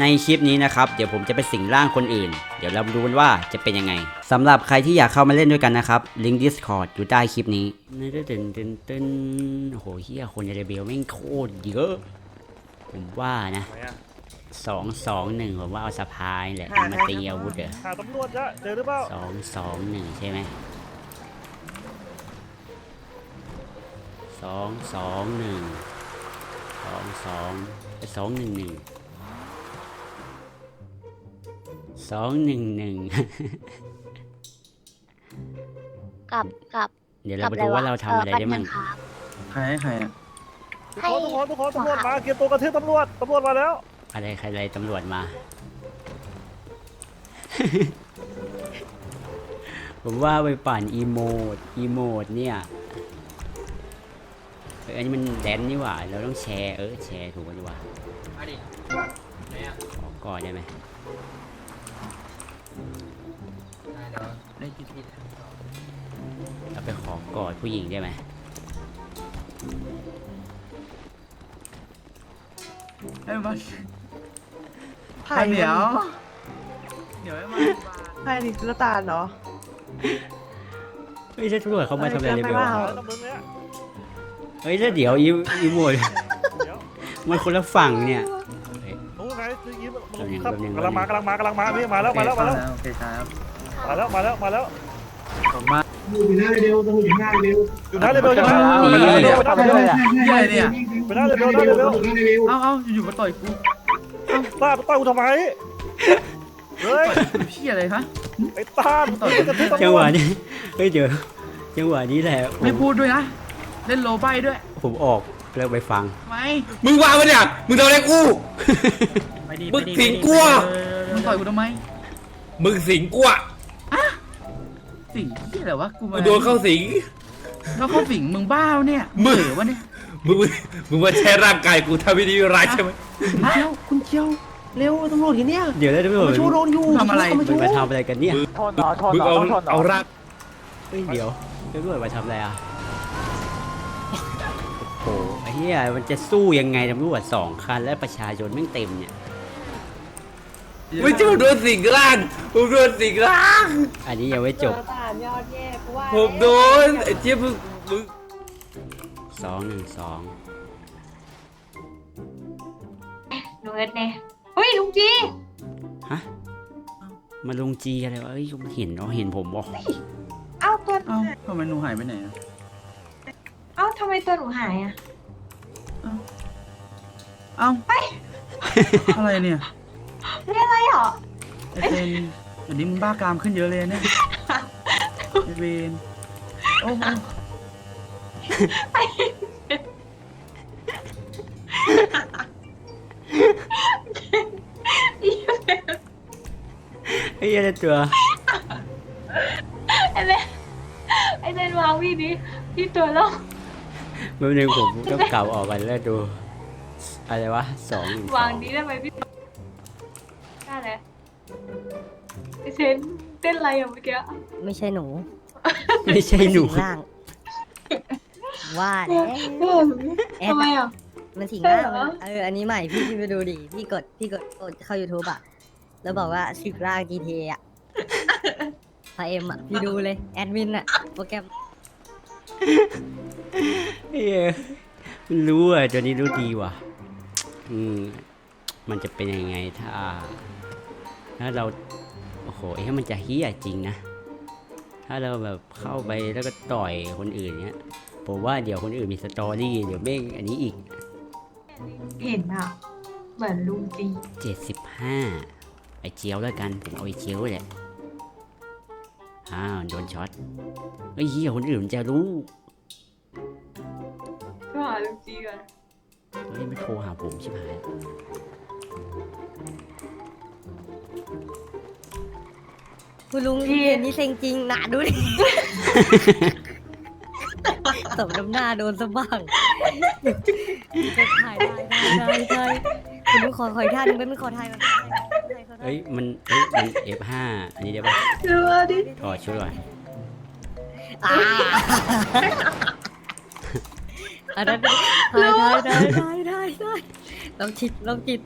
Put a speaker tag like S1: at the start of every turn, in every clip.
S1: ในคลิปนี้นะครับ เดี๋ยวผมจะไปสิงร่างคนอื่น เดี๋ยวเรามาดูกันว่าจะเป็นยังไงสำหรับใครที่อยากเข้ามาเล่นด้วยกันนะครับ ลิงก์ Discord อยู่ใต้คลิปนี้ตึนตึนตึนโอ้โหเฮียคนในเรเบลแม่งโคตรเยอะ ผมว่านะ
S2: ไหนอะ
S1: สองสองหนึ่งผมว่าเอาสะพายแหละมาตีอาวุธเหรอ
S2: หาตำรวจจะเจอหรือเปล่า
S1: สองสองหนึ่งใช่ไหมสองสองหนึ่งสองสองสองหนึ่งหนึ่ง สองหนึ่งหนึ่ง
S3: กับกับ
S1: เดี๋ยวเรามาดูว่าเราทำอะไรได้มั่ง
S3: เออแป๊บนึครับ
S4: ใครให้ใครอะ
S2: ทุกคนทุกคนทุกคนตำรวจมาเกียร์ตัวกระทืบตำรวจตำรวจมาแล้ว
S1: อะไรใครอะไรตำรวจมา ผมว่าไปปั่นอีโมดอีโมดเนี่ยเอออันนี้มันแดนนี่หว่า เราต้องแชร์เออแชร์ถูกกันดีกว่าขอก่อนได้ไหม
S4: ได้คิดผิด
S1: เราไปขอกอดผู้หญิงได้ไหม
S4: ให้มัน
S5: ไผ่
S4: เดี๋ยวเดี๋ยวให้มัน
S5: ไผ่นี่คือตาลเนาะ
S1: เฮ้ยถ้าตำรวจเขามาทำอะไรเลย
S5: ไม่
S1: เบล
S5: ว่า
S2: แล้วมึงเนี่ย
S1: เฮ้ยแล้วเดี๋ยวอีอีโมด
S2: เดี๋ยว
S1: มันคนละฝั่งเนี่ย
S2: โอ้ไง ซื้อยิ้ม
S1: แป๊บนึง
S2: ครับ
S1: แป๊บนึง
S2: กำลังมากำลังมากำลังมาพี่มาแล้วมาแล้วมาแล้ว
S4: โอเคครับ
S2: มาแล้วมาแล้วมาแล้ว
S4: ผมมา
S6: อยู่หน้าเร็วต้องอยู่หน้าเร็ว
S2: อยู่หน้าเรเบลใช่ไหม
S1: นี่
S2: ไปหน้าเรเบลไปหน้าเรเบล
S4: เหี้ยอะไรเนี่ย
S2: ไปหน้าเรเบลหน้าเรเบล
S6: หน้าเร็ว
S4: เอ้าเอ้าอยู่ๆมาต่อยกู
S2: ต้าต้ากูทำไมเฮ้ย
S4: ต่อยพี่อะไรฮะ
S2: ไอ้ต้านกระทืบตำร
S1: จังห
S2: ว
S1: วะ
S2: จ
S1: นี้เฮ้ยเดี๋ยวจังหวะนี้แหละผม
S4: ไม่พูดด้วยนะเล่นโลใบด้วย
S1: ผมออกแล้วไปฟัง
S4: ไม่
S7: มึงว่ามันเนี่ยมึงทำอะไรกู
S4: ไปดิ
S7: มึงสิงกลัว
S4: มึงต่อยกูทำไม
S7: มึงสิงกูอะ
S4: สิงที่อะไรวะกู
S7: มึ
S4: มาง
S7: โดนเข้าสิง
S4: แล้วเข้าสิงมึงบ้าวเนี่ย
S7: มึง
S4: เหรอวะเนี่ย
S7: มึงมึงมึงมาใช้ร่างกายกูทำไม่ดีร้ายใช่ไหม
S5: คุณเจียวคุณเจียวเร็วตำรวจที่เนี่ย
S1: เดี๋ยวแล้วตำรวจ
S5: มาชูโดนอยู่
S4: ทำอะไร
S5: เขามา
S1: มั
S5: ชู
S1: นมาทำอะไรกันเนี่ย
S7: มึงเอาเอาร่าง
S1: เฮ้ยเดี๋ยวตำรวจมาทำอะไรอะโอ้โหไอ้เหี้ยมันจะสู้ยังไงตำรวจสองคันและประชาชนแม่งเต็มเนี่ย
S7: ไม่ใช่มึงโดนสิงร่างมึงโดนสิงร่าง
S1: อันนี้ยังไม่จบ
S5: ตาลยอดแย่กูว่า
S7: ผมโดนไอ้เจี๊ยบมึงมึง
S1: สองหนึ่งสอง
S3: หนูเอิร์ธเนี่ยเฮ้ยลุงจี
S1: ฮะมาลงจีอะไรวะเอ้ยผมเห็นเนาะเห็นผมบอก
S3: เอ้าตัว
S4: เอ้าทำไมหนูหายไปไหนอะ
S3: เอ้าทำไมตัวหนูหายอะ
S4: เอ้าอะไรเนี่ย
S3: อะไรหรอ
S4: ไอเซนเดี๋ยวนี้มึงบ้ากามขึ้นเยอะเลยเนี่ยไอเวนโอ้โห
S1: ไอ้เหี้ยตัว
S3: ไอ้เล่นไอ้เล่นวางพี่ดิพี่ตัวเรา
S1: แป๊บนึงผมต้องเก่าออกกันแล้วดู อะไรวะสองหนึ่งส
S3: วา
S1: องง
S3: ดีได้ไหมพี่ ต้นอะไรอะเมื่อกี้
S8: ไม่ใช่หนู
S1: ไม่ใช่หนู
S8: สิงร่าง ว่าแล้วแอด
S3: ทำไมอะ
S8: มันสิงร่าง
S3: ใช่เหรอ
S8: มันเอออันนี้ใหม่พี่พี่ไปดูดิพี่กดพี่กดกดเข้า YouTube อะ แล้วบอกว่าสิงร่าง GTA อะพอเอ็มอะพี่ดูเลยแอดมินอะโปรแกรม
S1: เฮ้ยมันรู้อะตัวนี้รู้ดีว่ะ อืม มันจะเป็นยังไงถ้า ถ้าเรา โอ้โหไอ้มันจะเฮี้ยจริงนะ ถ้าเราแบบเข้าไปแล้วก็ต่อยคนอื่นเนี้ย ผมว่าเดี๋ยวคนอื่นมีสตอรี่เดี๋ยวเม่งอันนี้อีก
S3: เห็นอะเหมือนลุงจี
S1: เจ็ดสิบห้าไอ้เจียวแล้วกันผมเอาไอ้เจียวแหละ อ้าวโดนช็อตไอ้ยเฮียคนอื่นมันจะรู้
S3: ก็หาลุงจีก่อน
S1: เฮ้ยไม่โทรหาผมชิบหาย
S8: คุณลุงเห็นนี่เซ็งจริงหนาดูดิ สมน้ำหน้าโดนสะบังจะถ่ายได้ได้ได้ได้คุณลุงขอขออีกท่าหนึงเป็นไม่ขอถ่ายก่อนถ่ายก่อนถ่ายก่อน
S1: เฮ้ยมันเฮ้ยมัน F5 อันนี้ได้ปะ
S3: ดูดิ
S1: ถอดชุดก่อน
S8: อ่าอันนั้นได้ได้ได้ได้ได้ได้ลองจิตลองจิต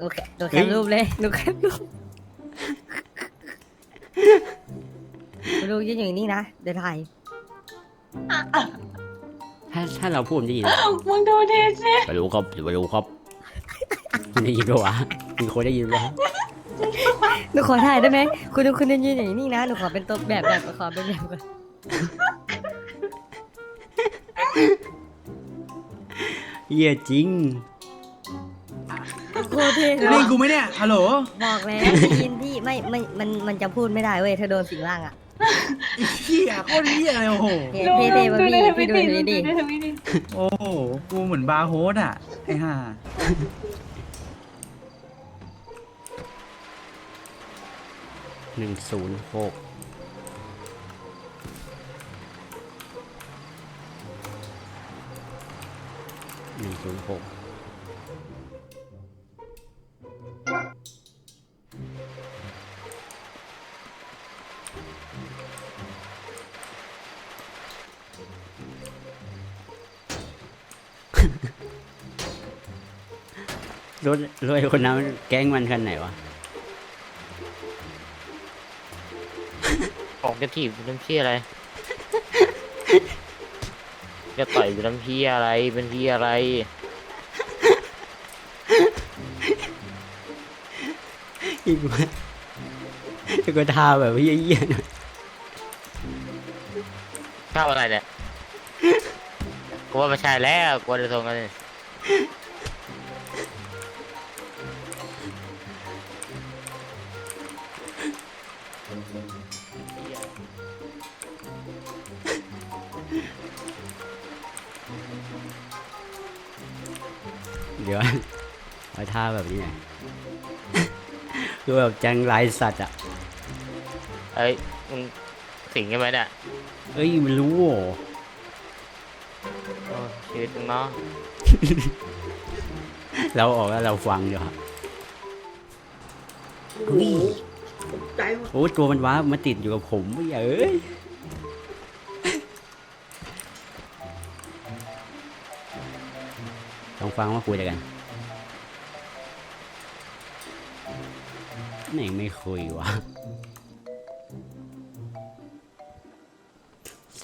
S8: นูแคหนูแคปรูปเลยหนูแคปรูป หนูดูยืนอยู่นี่นะ เดี๋ยวถ่าย
S1: ถ้าถ้าเราพูดมันจะยิน
S3: มึงดูดิสิ
S1: ไปรู้ครับไปรู้ครับมันได้ยินปะวะมีคนได้ยินปะ
S8: หนูขอถ่ายได้ไหม คุณดูคุณยืนอยู่นี่นะ หนูขอเป็นตัวแบบแบบขอเป็นแบบก่อน
S1: เหี้ยจริง
S8: โคตรเท่
S4: เล่นกูไหมเนี่ยฮัลโหล
S8: บอกแล้วยินที่ ไม่ไม่มันมันจะพูดไม่ได้เว้ยถ้าโดนสิงร่างอะ
S4: ไอ้เหี้ยโคตรเหี้ยเลยโอ้โห
S8: เท่เท่เท่มา
S3: ดู
S8: พี่
S3: ในทวิ
S8: พี่
S3: ต
S8: ดู
S3: ดิ
S8: นี่ดิ
S3: ดูในทวิตดิ
S4: โอ้โห กูเหมือนบาร์โฮสอะ ไอ้ห่า
S1: หนึ่งศูนย์หกหนึ่งศูนย์หก รถรถไอ้คนนั้นแก๊งมันคันไหนวะ
S7: ออกจะถีบน้ำเชี่ยอะไร จะต่อยเป็นน้ำเพี้ยอะไร เป็นเพี้ยอะไร
S1: อีกไหมแล้วก็ทาแบบเยี่ยๆหน่อย
S7: ชอบอะไรเนี่ย กูว่าไม่ใช่แล้วกูจะส่งกันเลย
S1: เดี๋ยวเอาท่าแบบนี้หน่อยคือแบบจังไรสัตว์อะ
S7: เอ้ยมึงสิงใช่ไหมเนี่ย
S1: เอ้ยมันรู้โห
S7: โอ้ชีวิตมึงเนาะ
S1: เราออกแล้วเราฟังอยู่ครับอุ้ยโอ้ตัวมันว้าบมาติดอยู่กับผมไม่เอ้ยต้องฟังว่าคุยอะไรกันไหนไม่คุยวะ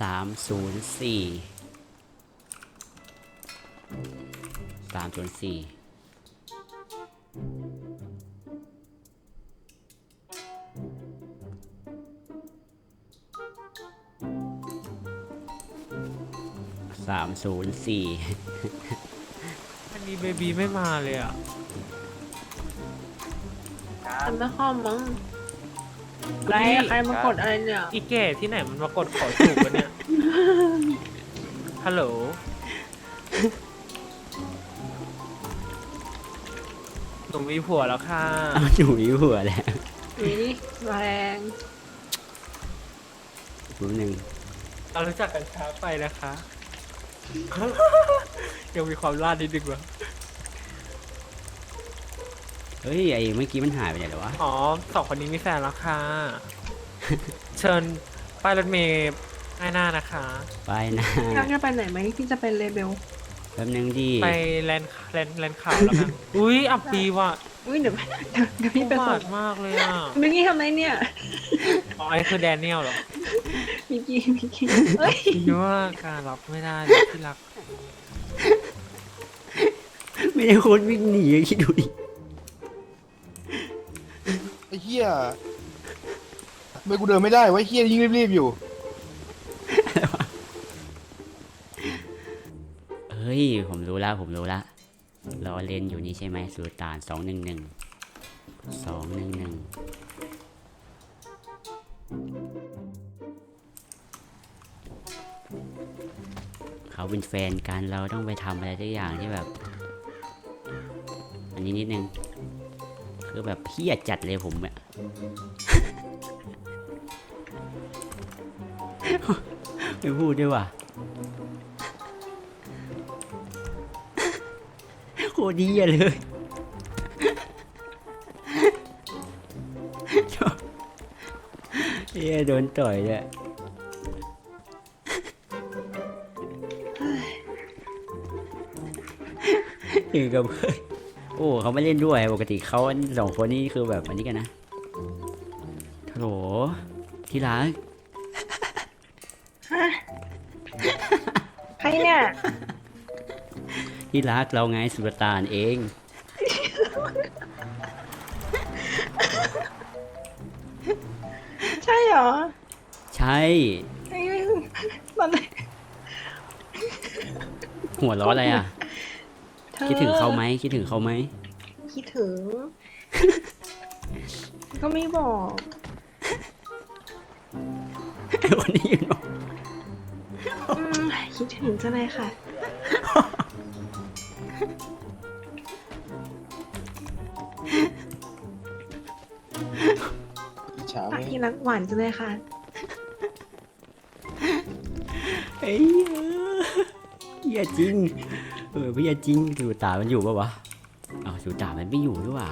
S1: สามศูนย์สี่ สามศูนย์สี่สามศูนย์สี่
S9: อันนี้เบบีไม่มาเลยอะ
S3: มันไม่ข้อมมั้งไรใครมากดอะไรเนี่ย
S9: อีแก่ที่ไหนมันมากดขอถูกวะเนี่ย ฮัลโหล มีผัวแล้วค่ะ
S1: เอาหนูอยู่หัวแล้ว
S3: อุ้ยแรง
S1: รูหนึ่ง
S9: เรารู้จักกันช้าไปนะคะ ยังมีความลาดนิดนึงวะ
S1: เฮ้ยไอ้เมื่อกี้มันหายไปไหนเหรอวะ
S9: อ๋อสองคนนี้มีแฟนแล้วค่ะ เชิญป้ายรถเมย์ง่ายหน้านะคะ
S1: ไปนะ
S3: พี่จะไปไหนไหมพี่จะเป็นเลเบล
S1: แป๊บนึงดิ
S9: ไปแลนด์แลนด์แลนด์ข่าวแล้วกัน อุ้ยอับปีว่ะ
S3: อุ้ยเดี๋ยวเดี๋ยวเดี๋ยวพี่ไป
S9: ห
S3: ส่
S9: วางดมากเลยอะ
S3: มิกกี้ทำไมเนี่ย
S9: อ๋อไอ้คือแดเนียลเหรอ
S3: มิกกี้มิกกี้เฮ้ย
S9: คิดว่าการรับไม่ได้เลยที่รัก
S1: ไม่ได้โคนวิ่งหนีคิดดูดิ
S6: ไอ้เหี้ยทำไมกูเดินไม่ได้วะไอ้เหี้ยยิ่งรีบๆอยู่
S1: ฮ้ย ผมรู้แล้วผมรู้ละรอเล่นอยู่นี่ใช่ไหมสูตานสองหนึ่งหนึ่งสองหนึ่งหนึ่งเขาเป็นแฟนกันเราต้องไปทำอะไรสักอย่างที่แบบ อันนี้นิดนึง คือแบบเพี้ยจัดเลยผมอะไม่พูดด้วยว่ะ คตรดีเลยเฮ้ยโดนต่อยเลยอยู่กับเพื่อนอ้เขาไม่เล่นด้วยปกติเขาสองคนนี้คือแบบอันนี้กันนะโหลที่รัก
S3: ใครเนี่ย
S1: ที่รักเราไงสุลต่านเอง
S3: ใช่เหรอ
S1: ใช่
S3: ไอ้ตอนไหน
S1: หัวเร้ออะไรอะ
S3: ธอ
S1: คิดถึงเขาไหมคิดถึงเขาไหม
S3: คิดถึง ก็ไม่บอก
S1: วันนี้อยู่เนอะ
S3: อืมคิดถึงจังเลยค่ะ
S10: เช้า
S3: ปากที่รักหวานจังเลยค่ะ
S1: เฮ้ยเฮียจริง เออพี่จริงสุลต่านมันอยู่ปะวะอ้าวสุลต่านมันไม่อยู่ด้วยว่ะ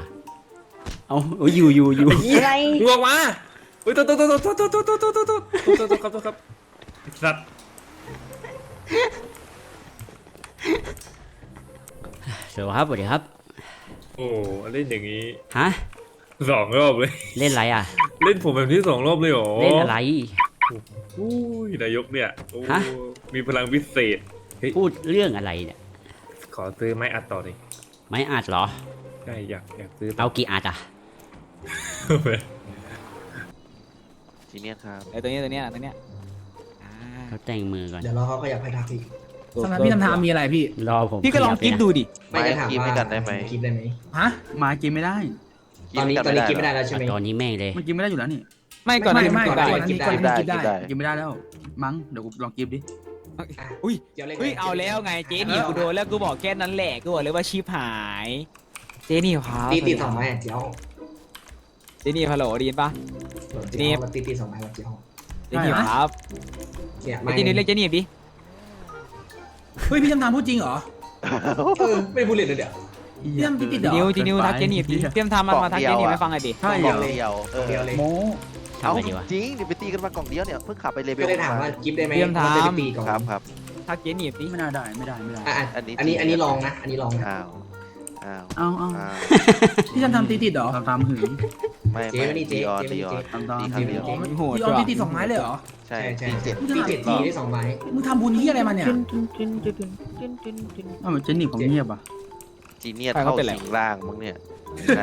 S1: เอาเอาอยู่อยู่อยู่
S3: อะไร
S7: มึงออกมาเฮ้ยโทษโทษโทษโทษโทษโทษโทษโทษโทษโทษโทษครับโทษครับสัตว์
S1: สวัสดีครับสวัสดีครับ
S7: โอ้เล่นอย่างนี้
S1: ฮะ
S7: สองรอบเลย
S1: เล่นอะไรอะ
S7: เล่นผมแบบนี้สองรอบเลยเหรอ
S1: เล่นอะไร
S7: อุ้ยนายกเนี่ยโอ้
S1: ฮะ
S7: มีพลังพิเศษ
S1: พูดเรื่องอะไรเนี่ย
S7: ขอซื้อไม้อัดต่อดิ
S1: ไม่อัดเหรอ
S7: ใช่อยากอยากซื้อต่
S1: เอากี่อัดอะ
S2: จีเนียสครับ
S5: ไอ้ตัวนี้ตัวนี้ตัวนี้
S1: เขาแต่งมือก่อน
S5: เดี๋ยวรอเขาขยับให้ทักพี่
S11: สำหรับพี่ทำทามมีอะไรพี่
S1: รอผม
S5: พี่ก็ลอง
S1: ขยับ
S5: กิ๊บ
S1: นะ
S5: ดูดิ
S2: ไม้คีบให้กันได้ไหม
S5: กิ๊บได้ไหม
S11: ฮะมากินไม่ได้
S5: ตอนนี้ตอนนี้กิ๊บไม่ได้
S2: เหร
S5: แล้วใช่ไหม
S1: ตอนนี้แม่งเลย
S11: มันกินไม่ได้อยู่แล้วนี่
S5: ไม่ก่อน
S11: ไม่
S5: นี้
S11: ไม่
S5: ก่อน
S11: ก่อน
S5: ได้
S11: อัน
S5: กิ๊
S11: นี้
S5: บ
S11: ก่อน
S5: ได้
S11: อันนี้กินได้
S2: ได้
S11: กินไม่ได้แล้ว มั้งเดี๋ยวกูลองกินดิ
S5: อุ้ย
S9: เฮ้ยเอาแล้วไงเจนี่กูโดนแล้วกูบอกแค่นั้นแหละกูบอกเลยว่าชิปหาย เจนี่ครับ
S5: ตีตีสองไม้เจียว
S9: เจนี่ฮัลโหลได้ยินปะ
S5: เจียวตีตีสองไม้เจียว
S9: เจนี่ครับ
S5: เนี่ย
S9: เจนี่เรียกเจนี่ดิ
S11: เฮ้ยพี่ทำทามพูดจริงเหรอ
S5: ไม่พูดเลยเดี๋ยว
S11: พี่ทำติดติดเหรอ
S9: นิวจีนิวทักเจนี่ดิเตรียมทำมันมาทักเจนี่ไม่ฟังไงดิ
S11: ใช่
S2: ก
S11: เหร
S2: ล่อง
S11: อ
S2: เดียวเออ
S5: เดียวเลย
S11: โม
S1: ทำอะไรดีวะ
S2: จริงเดี๋ยวไปตีกันมากล่องเดียวเนี่ยเพิ่งขับไปเลเวล
S5: ก็เลยถามว่ากิ๊บได้ไหมตีก่อน
S2: ครับครับ
S9: ทักเจนี่ดิ
S11: ไม่น่าได้ไม่ได้ไม่ได้
S5: อะอันนี้อันนี้ลองนะ อันนี้ลองนะ
S2: อ้าวอ้าว
S11: เอาเอา
S2: อ้าว
S11: พี่ทำทามติดติดเหรอ ทำตามหึง
S2: ไม่
S5: เจ๊
S2: ไม่
S5: ไม่นี่เจ๊
S2: ตีออน
S5: เจ๊
S2: ตีออน
S11: ทำตาม
S2: ตีค
S11: หึ
S2: รั้ง
S11: ง
S2: เดียว
S11: อ๋อ
S9: มันโหด
S11: พี่ออนติดติดสองไม้เลยเหรอ
S2: ใช่
S5: ใช่
S2: ตี
S5: ใช่
S2: เจ็ด
S5: ตีเจ็ดทีได้สองไม้
S11: มึงทำบุญที่อะไรมาเนี่ยทำไมเจนนี่ผมเงียบอะ
S2: จีเนียสเข้าสิงร่างมึงเนี่ย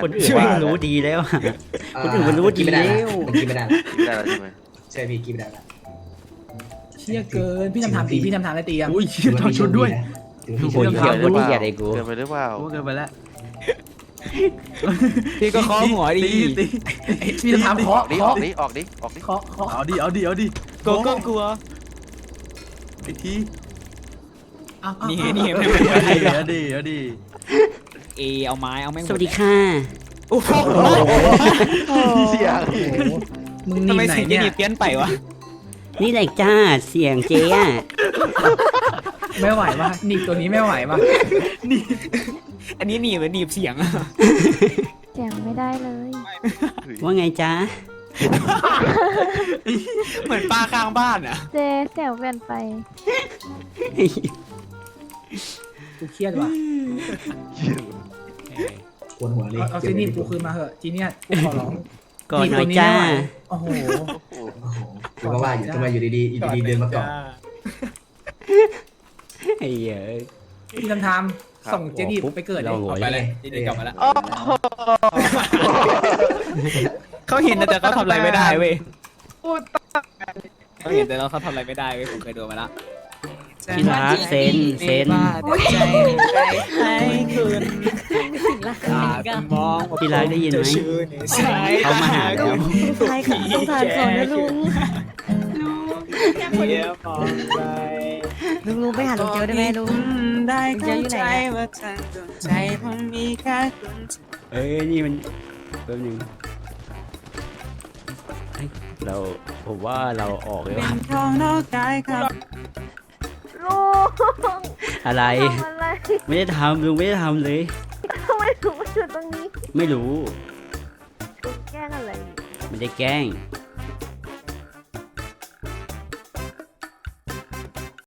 S1: คนอื่นไม่รู้ดีแล้วอะ คนอื่นมันรู้ดี
S5: ไม่ได้
S1: แล้ว
S5: มันกินไม่ได้
S2: กินได้แล้วใช่ไหม
S5: ใช่พี่กินไม่ได้แล้ว
S11: เชี่ยเกิน พี่ทำทามตีพี่ทำทามได้ตียังอุ้ยทำชุดด้วย
S1: โอ้ยเหี้ยคนเหี้ยอะไรกู
S2: เกินไปหรือเปล่า
S11: โอ้เกินไปแล้ว
S9: พี่ก็เคาะหัวดิ
S11: ตีตีพี่ทำทาม
S2: อ
S11: เคาะ
S2: อกดิออกดิออกดิออกดิ
S11: เคาะเคาะเอาดิเอาดิเอาดิ
S9: กูก็กลัวไอี
S11: กทีเอา
S9: นี่
S11: นี่
S9: นี่
S11: นี่
S9: ไม่
S11: เอา
S9: ไม่
S11: ดิ
S9: ไม่
S11: เอาดิเอาดิ
S9: เอเอาไม้เอาแม่ง
S1: สวัสดีค่ะ
S9: โอ้โห
S2: เสียง
S11: มึง
S9: ทำไม
S11: นี่ไหน
S9: เสียงเจ
S11: เนี่ย
S9: นี่เพี้ยนไปวะ
S1: นี่แหละจ้าเสียงเจ๊อะ
S11: ไม่ไหวปะหนีบตัวนี้ไม่ไหวปะ
S9: อันนี้หนีบหรือหนีบเสียงอะ
S8: เสียงไม่ได้เลย
S1: ว่าไงจ้า
S9: เหมือนป้าข้างบ้านอะ
S8: เจเสียงเปลี่ยนไป
S11: กูเครียดว่ะ
S5: ปวดหัวเลย
S11: เอาเอาซีนี่กูคืนมาเหอะจีเนี่ยกูขอร้อง
S1: ก่อนหน่อยจ้า
S11: โอ้โห
S5: โอ้โหคือว่าอยู่ทำไมอยู่ดีๆอยู่ดีๆเดินมาก่อน
S1: ไอ้เหี้ย
S11: พี่ทำทาม ส่งเจนี่ไปเกิดเลย
S1: เราหัว
S9: ไปเลยเจนี่กลับมาแล้วเขาเห็นนะแต่เขาทำอะไรไม่ได้เว้ยเขาเห็นแต่เราเขาทำอะไรไม่ได้เว้ยผมเคยโดนมาแล้ว
S1: ที่รักเซนเซน
S9: ใจให้คุณ
S8: สิ่งละ
S9: อาจมอง
S1: ที่รักได้ยินไหม
S9: ใช่
S1: เขามาหาแล้ว
S8: ใช่ค่ะสงสารเขานะลุง
S9: เดี๋ยวมองไป
S8: ลุงลุงไปหาลุงเจียวได้ไหมลุง
S9: ได้
S8: เข้าใจ
S9: ว่าทางดวงใจผมมีแค่คุณ
S1: เอ้ยนี่มันแป๊บนึงเฮ้ยเราผมว่าเราออกเลย
S9: เป็
S1: ว่ะ
S9: นของนอกกายครับ
S8: ลุง
S1: อะไร
S8: ทำอะไร
S1: ไม่ได้ทำลุงไม่ได้ทำเลย
S8: ทำไมถึงมาอยู่ตรงนี้
S1: ไม่รู้
S8: ลุงแกล้งอะไร
S1: ไม่ได้แกล้ง